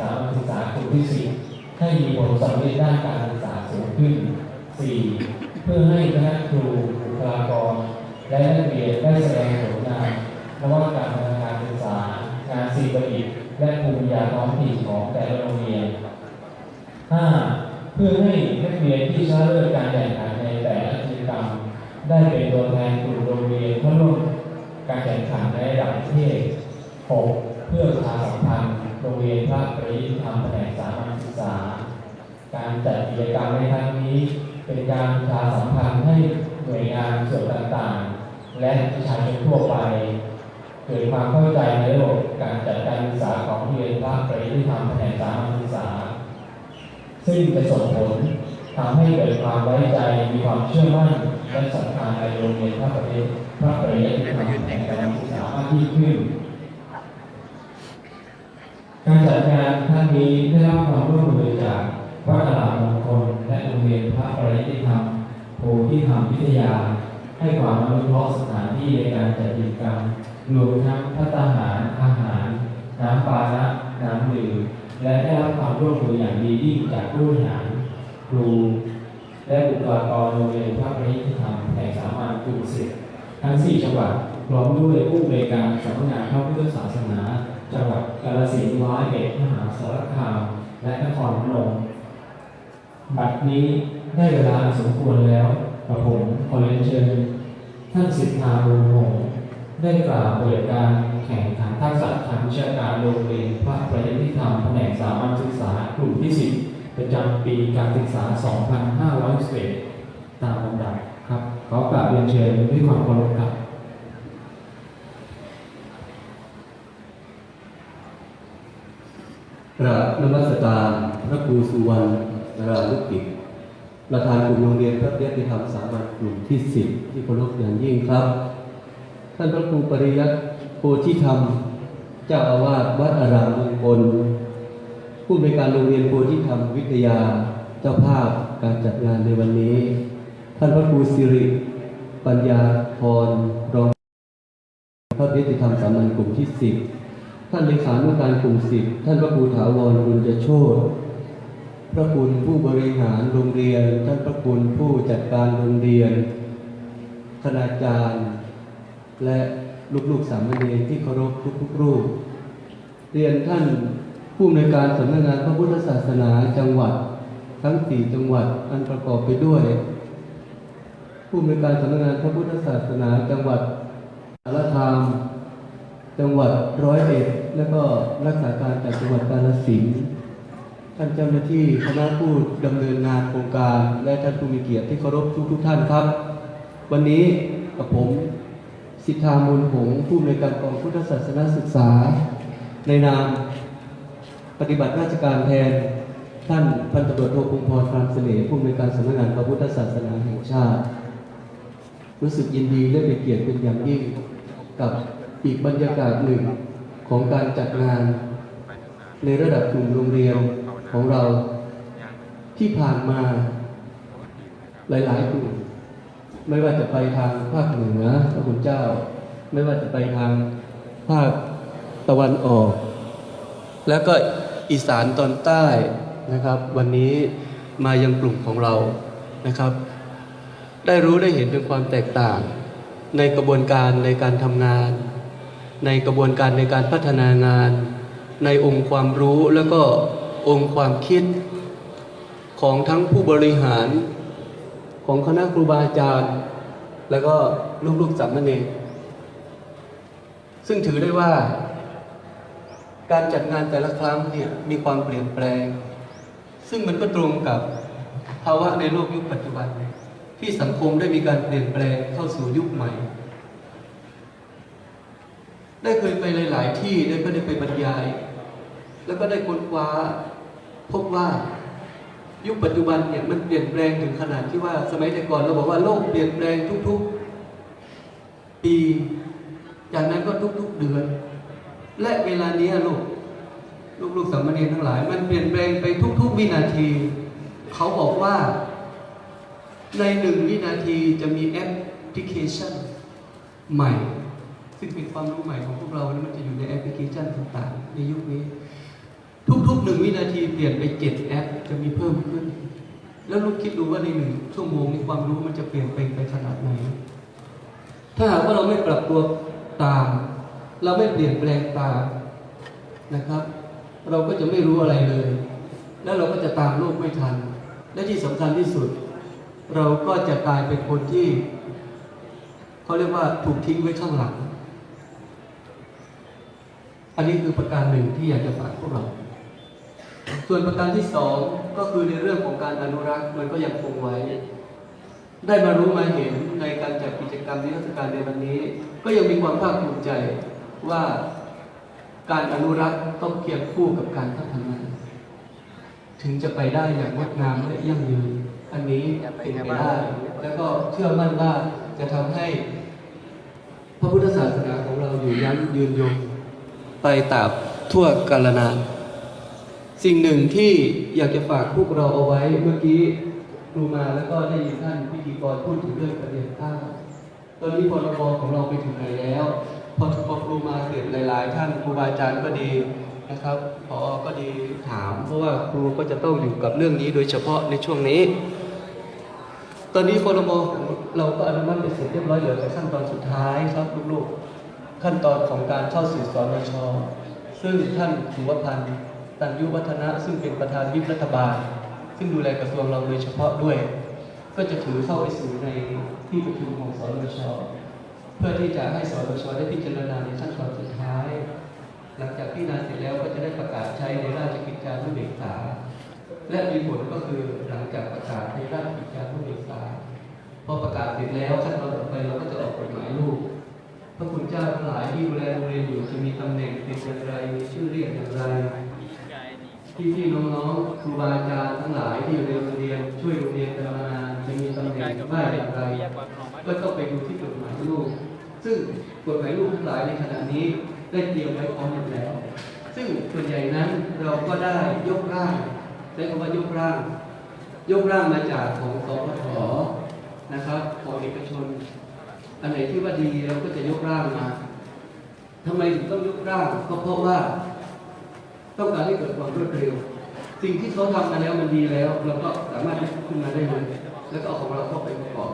สามัญศึกษากลุ่มที่สี่ให้มีผลสำเร็จด้านการศึกษาสูงขึ้น 4. เพื่อให้คณะครูบุคลากร และนักเรียนได้แสดงผลงานนวัตกรรมทางการศึกษา งานศิลประดิษฐ์และภูมิปัญญาท้องถิ่นของแต่ละโรงเรียน 5. เพื่อให้นักเรียนที่ชนะเลิศการแข่งขันในแต่ละกิจกรรม ได้เป็นตัวแทนกลุ่มโรงเรียนเข้าร่วมการแข่งขันในระดับประเทศ 6. เพื่อประชาสัมพันธ์ โรงเรียนพระปริยธรรมแผนกสามัญศึกษา การจัดกิจกรรมในครั้งนี้เป็นการประชาสัมพันธ์ให้หน่วยงานส่วนต่างๆ และประชาชนทั่วไปเกิดความเข้าใจในระบบการจัดการศึกษาของโรงเรียนพระปริยธรรมแผนกสามัญศึกษา ซึ่งจะส่งผลทำให้เกิดความไว้ใจมีความเชื่อมั่นและศรัทธาในโรงเรียนพระปริยพระปริธรรมแห่งการศึกษามากยิ่งขึ้น การจัดงานครั้งนี้ได้รับความร่วมมือจากวัดอารามมงคลและโรงเรียนพระปริยธรรมโพธิธรรมวิทยา ให้ความอนุเคราะห์สถานที่ในการจัดกิจกรรมรวมทั้งพัฒหารอาหาร น้ำปานะน้ำดื่มและได้รับความร่วมมืออย่างดียิ่งจากผู้บริหารครูและบุคลากรโรงเรียนพระปริยธรรมแห่งสามัญกรุงศรีทั้ง 4 จังหวัดพร้อมด้วยผู้บริการสำนักงานพระพุทธศาสนา จังหวัดกาฬสินธุ์ร้อยเอ็ดมหาสารคาม และนครพนมบัดนี้ได้เวลาสมควรแล้วกระผมขอเรียนเชิญ ท่านสิทธาบุญหงได้กล่าวเปิดการแข่งขันทักษะทางวิชาการโรงเรียนพระประยุทธรรมแผนกสามัญศึกษากลุ่มที่10ประจำปีการศึกษา 2561ตามลำดับครับ ขอกราบเรียนเชิญด้วยความเคารพครับ ก ราบนมัสการพระครูสุวรรณราลุกิจประธานกลุ่มโรงเรียนพระเพียรธรรมสามัญกลุ่มที่สิบที่เคารพอย่างยิ่งครับ ท่านพระครูปริยัติโพธิธรรม เจ้าอาวาสวัดอารามมงคลผู้ในวยการโรงเรียนโพธิธรรมวิทยาเจ้าภาพการจัดงานในวันนี้ ท่านพระครูสิริ ปัญญาพรรองพระเพียรธรรมสามัญกลุ่มที่สิบ ท่านเลขานุการกลุ่มสิบท่านพระครูถาวรบุญจะโชตพระคุณผู้บริหารโรงเรียน ท่านพระคุณผู้จัดการโรงเรียน คณาจารย์ และลูกๆสามเณรที่เคารพทุกๆรูป เรียนท่านผู้อำนวยการสำนักงานพระพุทธศาสนาจังหวัดทั้งสี่จังหวัดอันประกอบไปด้วย ผู้อำนวยการสำนักงานพระพุทธศาสนาจังหวัดสารคาม จังหวัดร้อยเอ็ด และก็รักษาการจากจังหวัดกาฬสินธุ์ท่านเจ้าหน้าที่คณะผู้ดำเนินงานโครงการและท่านผู้มีเกียรติที่เคารพทุกทุกท่านครับ วันนี้กับผมสิทธามูลหงส์ผู้อำนวยการกองพุทธศาสนศึกษา ในนามปฏิบัติราชการแทนท่านพันตำรวจโทพงศ์พรพรามเสน่ห์ผู้อำนวยการสำนักงานพระพุทธศาสนาแห่งชาติ รู้สึกยินดีและเป็นเกียรติเป็นอย่างยิ่งกับอีกบรรยากาศหนึ่ง ของการจัดงาน ในระดับกลุ่มโรงเรียนของเราที่ผ่านมาหลาย ๆ กลุ่ม ไม่ว่าจะไปทางภาคเหนือพระคุณเจ้า ไม่ว่าจะไปทางภาคตะวันออก แล้วก็อีสานตอนใต้นะครับ วันนี้มายังกลุ่มของเรานะครับ ได้รู้ได้เห็นถึงความแตกต่าง ในกระบวนการในการทำงาน ในกระบวนการในการพัฒนางาน ในองค์ความรู้แล้วก็องค์ความคิดของทั้งผู้บริหารของคณะครูบาอาจารย์ แล้วก็ลูกๆสามเณรซึ่งถือได้ว่า การจัดงานแต่ละครั้งเนี่ยมีความเปลี่ยนแปลง ซึ่งมันก็ตรงกับภาวะในโลกยุคปัจจุบัน ที่สังคมได้มีการเปลี่ยนแปลงเข้าสู่ยุคใหม่ ได้เคยไปหลาย ๆ ที่ได้ก็ได้ไปบรรยาย แล้วก็ได้ค้นคว้าพบว่ายุคปัจจุบันเนี่ยมันเปลี่ยนแปลงถึงขนาดที่ว่าสมัยแต่ก่อนเราบอกว่าโลกเปลี่ยนแปลงทุก ๆ ปี จากนั้นก็ทุก ๆ เดือน และเวลานี้ลูกลูกๆสามเณรทั้งหลาย มันเปลี่ยนแปลงไปทุก ๆ วินาที เขาบอกว่า ในหนึ่งวินาทีจะมีแอปพลิเคชันใหม่ ซึ่งเป็นความรู้ใหม่ของพวกเรานะมันจะอยู่ในแอปพลิเคชันต่างๆ ในยุคนี้ ทุกๆหนึ่งวินาทีเปลี่ยนไปเจ็ดแอปจะมีเพิ่มขึ้น แล้วลูกคิดดูว่าในหนึ่งชั่วโมงนี้ความรู้มันจะเปลี่ยนแปไปขนาดไหน ถ้าหากว่าเราไม่ปรับตัวตาม เราไม่เปลี่ยนแปลงตามนะครับ เราก็จะไม่รู้อะไรเลย แล้วเราก็จะตามโลกไม่ทัน และที่สำคัญที่สุด เราก็จะกลายเป็นคนที่เขาเรียกว่าถูกทิ้งไว้ข้างหลัง อันนี้คือประการหนึ่งที่อยากจะฝากพวกเรา ส่วนประการที่สองก็คือในเรื่องของการอนุรักษ์มันก็ยังคงไว้ ได้มารู้มาเห็นในการจัดกิจกรรมนิทรรศการในวันนี้ ก็ยังมีความภาคภูมิใจว่าการอนุรักษ์ต้องเคียงคู่กับการพัฒนาถึงจะไปได้อย่างงดงามและยั่งยืน อันนี้เป็นไปได้ แล้วก็เชื่อมั่นว่าจะทำให้ พระพุทธศาสนาของเราอยู่ยันยืนยง ไปตราบทั่วกาลนาน สิ่งหนึ่งที่อยากจะฝากพวกเราเอาไว้เมื่อกี้ครูมาแล้วก็ได้ยินท่านพิธีกรพูดถึงเรื่องประเด็นข้าวตอนนี้พรบของเราไปถึงไหนแล้วพอพอครูมาเสร็จหลาย ๆ ท่านครูบาอาจารย์ก็ดีนะครับพอก็ดีถาม เพราะว่าครูก็จะต้องอยู่กับเรื่องนี้โดยเฉพาะในช่วงนี้ ตอนนี้พรบของเราก็อนุมัติไปเสร็จเรียบร้อยเหลือแต่ขั้นตอนสุดท้ายครับลูกๆ ขั้นตอนของการเข้าสู่สนช ซึ่งท่านสุวพันธ์ตันยุวัฒนะ ซึ่งเป็นประธานวิปรัฐบาล ซึ่งดูแลกระทรวงเราโดยเฉพาะด้วย ก็จะถือเข้าไปสู่ในที่ประชุมของสนช เพื่อที่จะให้สนชได้พิจารณาในขั้นตอนสุดท้าย หลังจากพิจารณาเสร็จแล้วก็จะได้ประกาศใช้ในราชกิจจานุเบกษา และมีผลก็คือหลังจากประกาศในราชกิจจานุเบกษาพอประกาศเสร็จแล้วขั้นตอนต่อไปเราก็จะออกกฎหมายลูก พระคุณเจ้าทั้งหลายที่ดูแลโรงเรียนอยู่จะมีตำแหน่งเป็นอย่างไรมีชื่อเรียกอย่างไรพี่พี่น้องๆครูบาอาจารย์ทั้งหลายที่อยู่ในโรงเรียนช่วยโรงเรียนกันมานานจะมีตำแหน่งว่าอย่างไรก็ต้องไปดูที่กฎหมายลูก ซึ่งกฎหมายลูกทั้งหลายในขณะนี้ได้เตรียมไว้พร้อมหมดแล้ว ซึ่งส่วนใหญ่นั้นเราก็ได้ยกร่างใช้คำว่ายกร่าง ยกร่างมาจากของสพทนะครับของเอกชน อันไหนที่ว่าดีเราก็จะยกร่างมาทำไมถึงต้องยกร่างก็เพราะว่า ต้องการให้เกิดความรวดเร็ว สิ่งที่เขาทำมาแล้วมันดีแล้ว เราก็สามารถยกขึ้นมาได้เลยแล้วก็เอาของเราเข้าไปประกอบ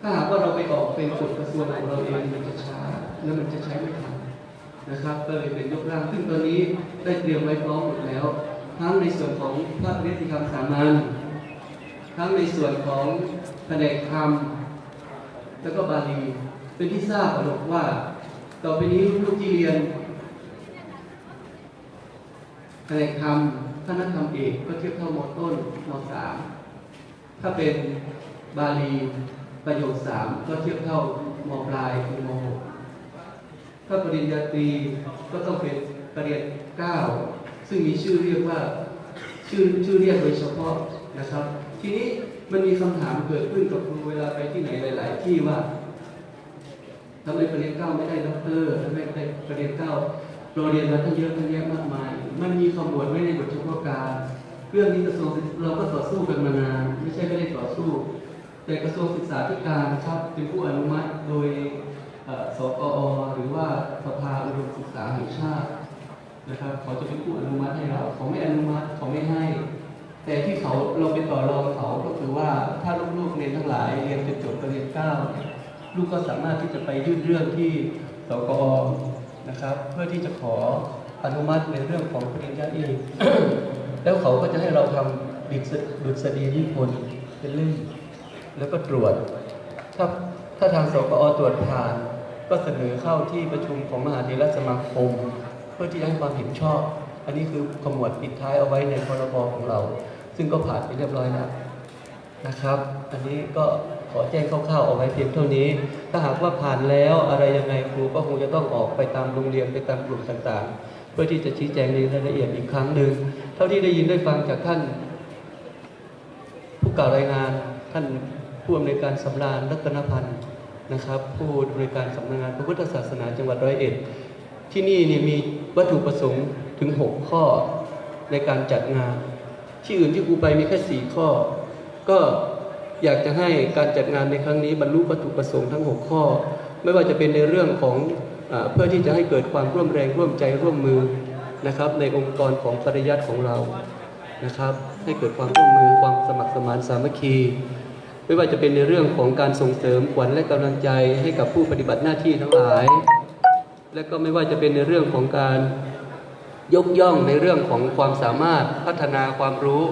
ถ้าหากว่าเราไปออกเป็นกฎกระทรวงของเราเองมันจะช้า แล้วมันจะใช้ไม่ทันนะครับก็เลยเป็นยกร่างซึ่งตอนนี้ได้เตรียมไว้พร้อมหมดแล้ว ทั้งในส่วนของพระนิติธรรมสามัญทั้งในส่วนของแผนกธรรม แล้วก็บาลีเป็นที่ทราบกันหรอกว่า ต่อไปนี้ลูกที่เรียนแผนกธรรมคณะธรรมเอกก็เทียบเท่ามต้นมสามถ้าเป็นบาลีประโยคสามก็เทียบเท่ามปลายมหกถ้าปริญญาตรีก็ต้องเป็นปริญญาเก้าซึ่งมีชื่อเรียกว่าชื่อชื่อเรียกโดยเฉพาะนะครับ ทีนี้ มันมีคำถามเกิดขึ้นกับครูเวลาไปที่ไหนหลาย ๆ ที่ว่าทำไมปริญญาเก้าไม่ได้ด็อกเตอร์ทำไมได้ปริญญาเก้าเราเรียนมาตั้งเยอะตั้งแยะมากมาย มันมีขมวดไว้ในบทเฉพาะการ เรื่องนี้กระทรวงเราก็ต่อสู้กันมานานไม่ใช่ไม่ได้ต่อสู้ แต่กระทรวงศึกษาธิการครับเป็นผู้อนุมัติโดยสกอหรือว่าสภาอุดมศึกษาแห่งชาตินะครับเขาจะเป็นผู้อนุมัติให้เราเขาไม่อนุมัติเขาไม่ให้ แต่ที่เขาเราไปต่อรองเขาก็คือว่าถ้าลูกๆเรียนทั้งหลายเรียนจนจบปริญญาเก้าเนี่ยลูกก็สามารถที่จะไปยื่นเรื่องที่สกอนะครับ เพื่อที่จะขออนุมัติในเรื่องของปริญญาเอกแล้วเขาก็จะให้เราทำดิษดุษฎีนิพนธ์เป็นเล่มแล้วก็ตรวจ ถ้าถ้าทางสกอตรวจผ่าน ก็เสนอเข้าที่ประชุมของมหาเถรสมาคม เพื่อที่จะให้ความเห็นชอบ อันนี้คือขมวดปิดท้ายเอาไว้ในพรบของเรา ซึ่งก็ผ่านไปเรียบร้อยแล้วนะครับ อันนี้ก็ขอแจ้งคร่าวๆเอาไว้เพียงเท่านี้ ถ้าหากว่าผ่านแล้วอะไรยังไงครูก็คงจะต้องออกไปตามโรงเรียนไปตามกลุ่มต่างๆ เพื่อที่จะชี้แจงในรายละเอียดอีกครั้งหนึ่งเท่าที่ได้ยินได้ฟังจากท่าน ผู้กล่าวรายงานท่านผู้อำนวยการสำราญรัตนพันธ์นะครับ ผู้อำนวยการสำนักงานพระพุทธศาสนาจังหวัดร้อยเอ็ดที่นี่นี่มีวัตถุประสงค์ถึง 6 ข้อในการจัดงาน ที่อื่นที่ครูไปมีแค่4ข้อ ก็อยากจะให้การจัดงานในครั้งนี้บรรลุวัตถุประสงค์ทั้ง 6 ข้อ ไม่ว่าจะเป็นในเรื่องของอเพื่อที่จะให้เกิดความร่วมแรงร่วมใจร่วมมือนะครับ ในองค์กรของปริยัติของเรานะครับ ให้เกิดความร่วมมือความสมัครสมานสามัคคีไม่ว่าจะเป็นในเรื่องของการส่งเสริมขวัญและกำลังใจให้กับผู้ปฏิบัติหน้าที่ทั้งหลาย และก็ไม่ว่าจะเป็นในเรื่องของการ ยกย่องในเรื่องของความสามารถพัฒนาความรู้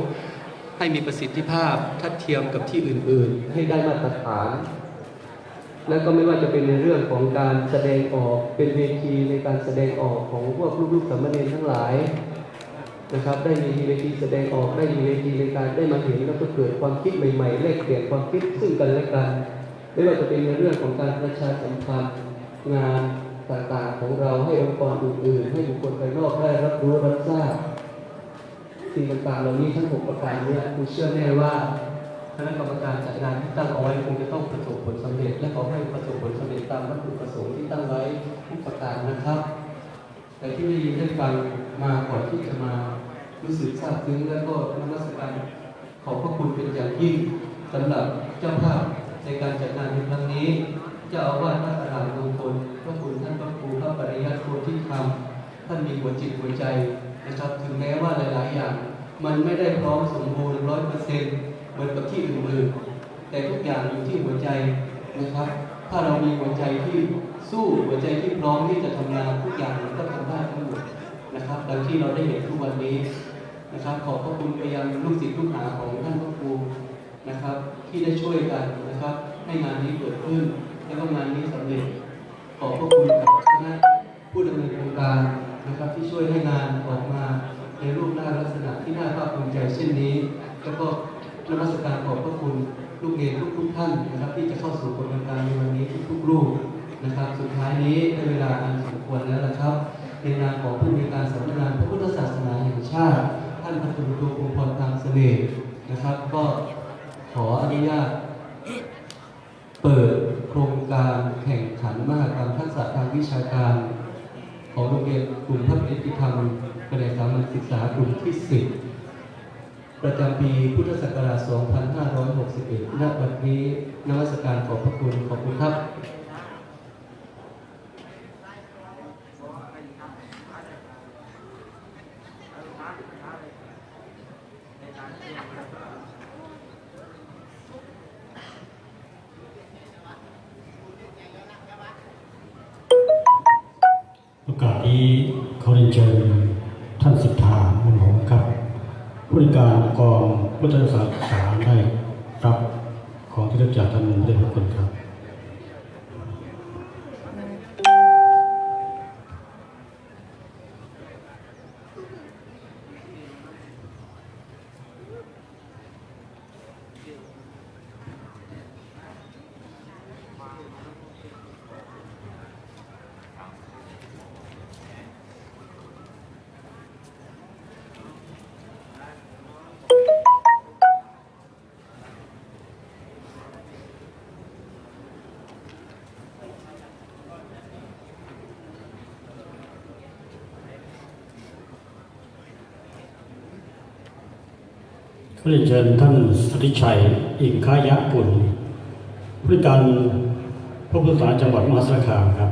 ให้มีประสิทธิภาพทัดเทียมกับที่อื่นๆ ให้ได้มาตรฐาน และก็ไม่ว่าจะเป็นในเรื่องของการแสดงออกเป็นเวทีในการแสดงออกของพวกลูกๆสามเณรทั้งหลายนะครับได้มีเวทีแสดงออกได้มีเวทีในการได้มาเห็นแล้วก็เกิดความคิดใหม่ๆแลกเปลี่ยนความคิดซึ่งกันและกัน ไม่ว่าจะเป็นในเรื่องของการประชาสัมพันธ์งาน ต่างๆ ของเราให้องค์กรอื่นๆ ให้บุคคลภายนอกได้รับรู้รับทราบสิ่งต่างๆเหล่านี้ทั้งหกประการนี้คุณเชื่อแน่ว่าคณะกรรมการจัดงานที่ตั้งเอาไว้คงจะต้องประสบผลสำเร็จ และขอให้ประสบผลสำเร็จตามวัตถุประสงค์ที่ตั้งไว้ทุกประการนะครับ แต่ที่ได้ยินได้ฟังมาก่อนที่จะมารู้สึกซาบซึ้งและก็นมัสการขอบพระคุณเป็นอย่างยิ่งสำหรับเจ้าภาพในการจัดงานในครั้งนี้ เจ้าอาวาสพระอารามมงคล ท่านมีหัวจิตหัวใจนะครับ ถึงแม้ว่าหลาย ๆ อย่าง มันไม่ได้พร้อมสมบูรณ์ร้อยเปอร์เซ็นต์เหมือนกับที่อื่นๆแต่ทุกอย่างอยู่ที่หัวใจนะครับ ถ้าเรามีหัวใจที่สู้หัวใจที่พร้อมที่จะทำงานทุกอย่างมันก็ทำได้ทั้งหมดนะครับดังที่เราได้เห็นทุกวันนี้นะครับ ขอบพระคุณไปยังลูกศิษย์ลูกหาของท่านพระครูนะครับ ที่ได้ช่วยกันนะครับ ให้งานนี้เกิดขึ้น และก็งานนี้สำเร็จขอบพระคุณกับคณะ ผู้ดำเนินโครงการนะครับที่ช่วยให้งานออกมาในรูปร่างลักษณะที่น่าภาคภูมิใจเช่นนี้ แล้วก็นมัสการขอบพระคุณลูกเรียนทุกๆท่านนะครับ ที่จะเข้าสู่กระบวนการในวันนี้ทุกๆรูปนะครับ สุดท้ายนี้ได้เวลาอันสมควรแล้วละครับในนามของผู้มีการสำนักงานพระพุทธศาสนาแห่งชาติ ท่านพันธุตุคงพรตามเสน่ห์นะครับ ก็ขออนุญาตเปิดโครงการแข่งขันมหกรรมทักษะทางวิชาการ ของโรงเรียนกลุ่มพระปฏิธรรมแผนกสามัญศึกษากลุ่มที่10ประจำปีพุทธศักราช 2561 ณ วันนี้นวัสการขอบพระคุณขอบคุณครับ โอกาสนี้เขาเรียนเชิญท่านสิทธามุนหงส์ครับผู้ริการกองพุทธศาสนาได้รับของที่รับจากท่านได้ทุกคนครับ ก็ เรียนเชิญท่านสติชัย อิงคายะกุลผู้การพระพุทธศาสนาจังหวัดมหาสารคามครับ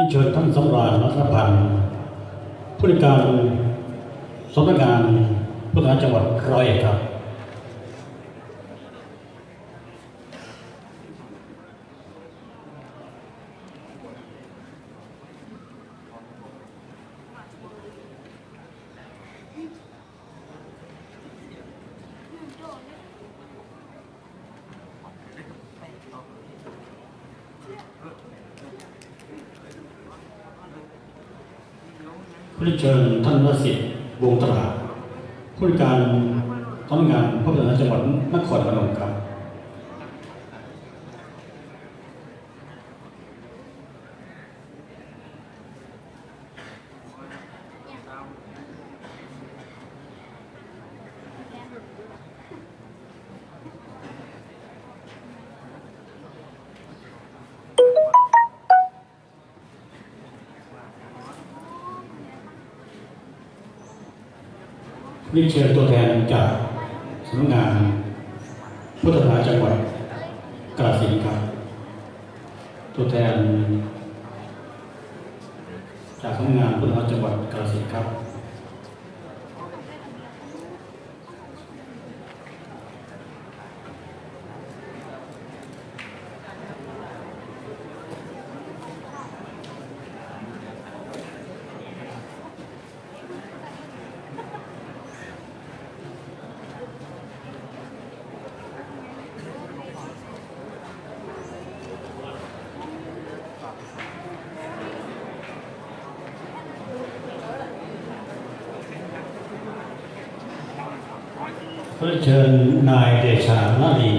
ที่เชิญท่านสำราญรัตนพันธ์ผู้ในการสำนักงานผู้กาสนจังหวัดร้อยเอ็ดครับ ผู้ได้เชิญท่านวสิทธิ์วงตราผู้การสำนักงานพระพุทธศาสนาจังหวัดนครพนมครับ เรียนเชิญตัวแทนจากสำนักงานพุทธศาสนาจังหวัดกาฬสินธุ์ครับ ตัวแทน จากสำนักงานพุทธศาสนาจังหวัดกาฬสินธุ์ครับ เพื่อเชิญนายเดชานาลี